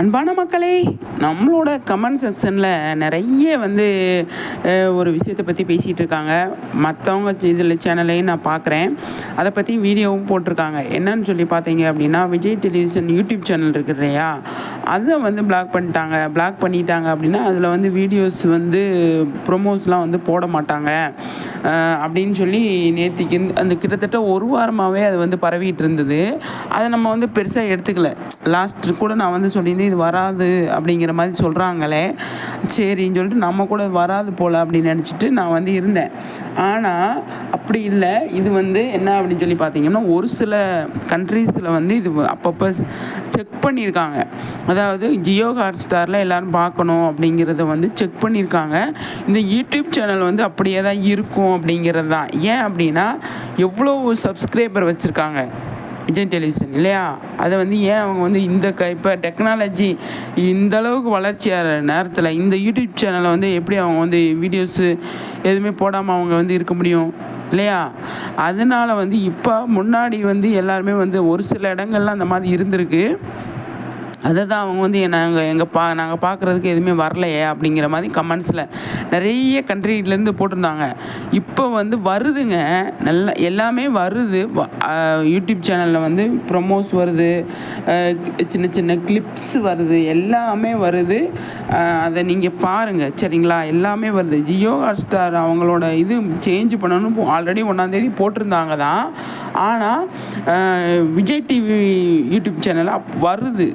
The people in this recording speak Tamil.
அன்பான மக்களே நம்மளோட கமெண்ட் செக்ஷனில் நிறைய வந்து ஒரு விஷயத்தை பற்றி பேசிகிட்டு இருக்காங்க. மற்றவங்க இதில் சேனலையும் நான் பார்க்குறேன் அதை பற்றி வீடியோவும் போட்டிருக்காங்க. என்னன்னு சொல்லி பார்த்தீங்க அப்படின்னா விஜய் டெலிவிஷன் யூடியூப் சேனல் இருக்கு இல்லையா? அதை வந்து பிளாக் பண்ணிட்டாங்க. பிளாக் பண்ணிட்டாங்க அப்படின்னா அதில் வந்து வீடியோஸ் வந்து ப்ரொமோஸ்லாம் வந்து போட மாட்டாங்க. அப்படின்னு சொல்லி நேற்றுக்கு அந்த கிட்டத்தட்ட ஒரு வாரமாகவே அது வந்து பரவிட்டு இருந்தது. அதை நம்ம வந்து பெருசாக எடுத்துக்கல. லாஸ்ட் கூட நான் வந்து சொல்லி வந்து இது வராது அப்படிங்கிற மாதிரி சொல்கிறாங்களே சரின்னு சொல்லிட்டு நம்ம கூட வராது போல் அப்படின்னு நினச்சிட்டு நான் வந்து இருந்தேன். ஆனால் அப்படி இல்லை. இது வந்து என்ன அப்படின்னு சொல்லி பார்த்தீங்கன்னா ஒரு சில கண்ட்ரீஸில் வந்து இது அப்பப்போ செக் பண்ணியிருக்காங்க அதாவது ஜியோ ஹாட் ஸ்டாரில் எல்லோரும் பார்க்கணும் அப்படிங்கிறத வந்து செக் பண்ணியிருக்காங்க இந்த யூடியூப் சேனல் வந்து அப்படியே தான் இருக்கும் அப்படிங்கிறது தான் ஏன் அப்படின்னா எவ்வளோ சப்ஸ்கிரைபர் வச்சுருக்காங்க? விஜய் டெலிவிஷன் இல்லையா? அதை வந்து ஏன் அவங்க வந்து இந்த க இப்போ டெக்னாலஜி இந்த அளவுக்கு வளர்ச்சியாகிற நேரத்தில் இந்த யூடியூப் சேனலை வந்து எப்படி அவங்க வந்து வீடியோஸு எதுவுமே போடாமல் அவங்க வந்து இருக்க முடியும்? இல்லையா? அதனால் வந்து இப்போ முன்னாடி வந்து எல்லாருமே வந்து ஒரு சில இடங்கள்லாம் அந்த மாதிரி இருந்திருக்கு. அதை தான் அவங்க வந்து நாங்கள் எங்கள் பா நாங்கள் பார்க்குறதுக்கு எதுவுமே வரலையே அப்படிங்கிற மாதிரி கமெண்ட்ஸில் நிறைய கண்ட்ரிலேருந்து போட்டிருந்தாங்க. இப்போ வந்து வருதுங்க. நல்லா எல்லாமே வருது. யூடியூப் சேனலில் வந்து ப்ரொமோஸ் வருது. சின்ன சின்ன கிளிப்ஸ் வருது. எல்லாமே வருது. அதை நீங்கள் பாருங்கள் சரிங்களா? எல்லாமே வருது. ஜியோ ஹாட்ஸ்டார் அவங்களோட இது சேஞ்ச் பண்ணணும் ஆல்ரெடி ஒன்றாந்தேதி போட்டிருந்தாங்க தான். ஆனால் விஜய் டிவி யூடியூப் சேனல் வருது.